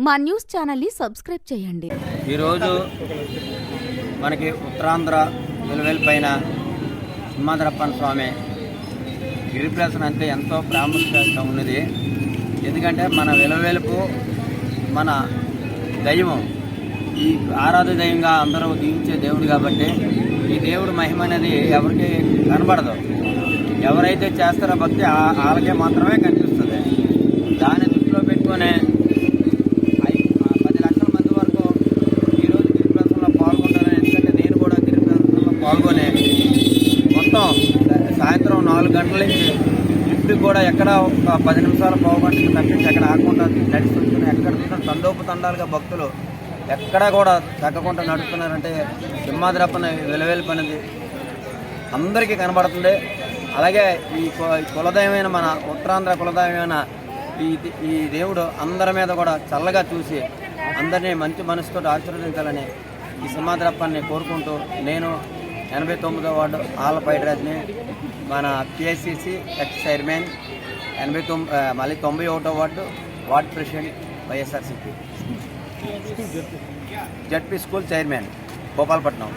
మా న్యూస్ ఛానల్ని సబ్స్క్రైబ్ చేయండి. ఈరోజు మనకి ఉత్తరాంధ్ర విలువెల పైన సింహాద్రప్పన్ స్వామి గిరిప్రసన అంటే ఎంతో ప్రాముఖ్యత ఉన్నది. ఎందుకంటే మన విలువెలుపు మన దైవం ఈ ఆరాధ దైవంగా అందరూ దీవించే దేవుడు కాబట్టి ఈ దేవుడు మహిమ అనేది ఎవరికి కనబడదు. ఎవరైతే చేస్తారో భక్తి ఆ- వాళ్ళకే మాత్రమే కనిపిస్తుంది. దాన్ని దృష్టిలో పెట్టుకునే ఐ- ఆ పది లక్షల మంది వరకు ఈరోజు గిరి ప్రదర్శనలో పాల్గొంటారని ఎందుకంటే నేను కూడా గిరి పెట్టుకొని మొత్తం సాయంత్రం నాలుగు గంటల నుంచి లిఫ్ట్ కూడా ఎక్కడ ఒక పది నిమిషాలు పోగొట్టి తప్పించి ఎక్కడ ఆకుండా నడుస్తుంటున్న ఎక్కడ చూసిన తండోపు తండాలుగా భక్తులు ఎక్కడ కూడా తగ్గకుండా నడుస్తున్నారంటే సింహాద్రప్పన వెలువెలిపోయినది అందరికీ కనబడుతుంది. అలాగే ఈ కు- ఈ కులదైవమైన మన ఉత్తరాంధ్ర కులదైవమైన ఈ ఈ దేవుడు అందరి మీద కూడా చల్లగా చూసి అందరినీ మంచి మనసుతో ఆశీర్వదించాలని ఈ సింహాద్రప్పని కోరుకుంటూ నేను ఎనభై తొమ్మిదో వార్డు ఆళ్ళ పైడ్రాజ్ని మన పిఎస్సిసి ఎక్స్ చైర్మన్ ఎనభై తొమ్మిది మళ్ళీ తొంభై ఒకటో ward ward president YSRCP. ZP school chairman Gopalapatnam.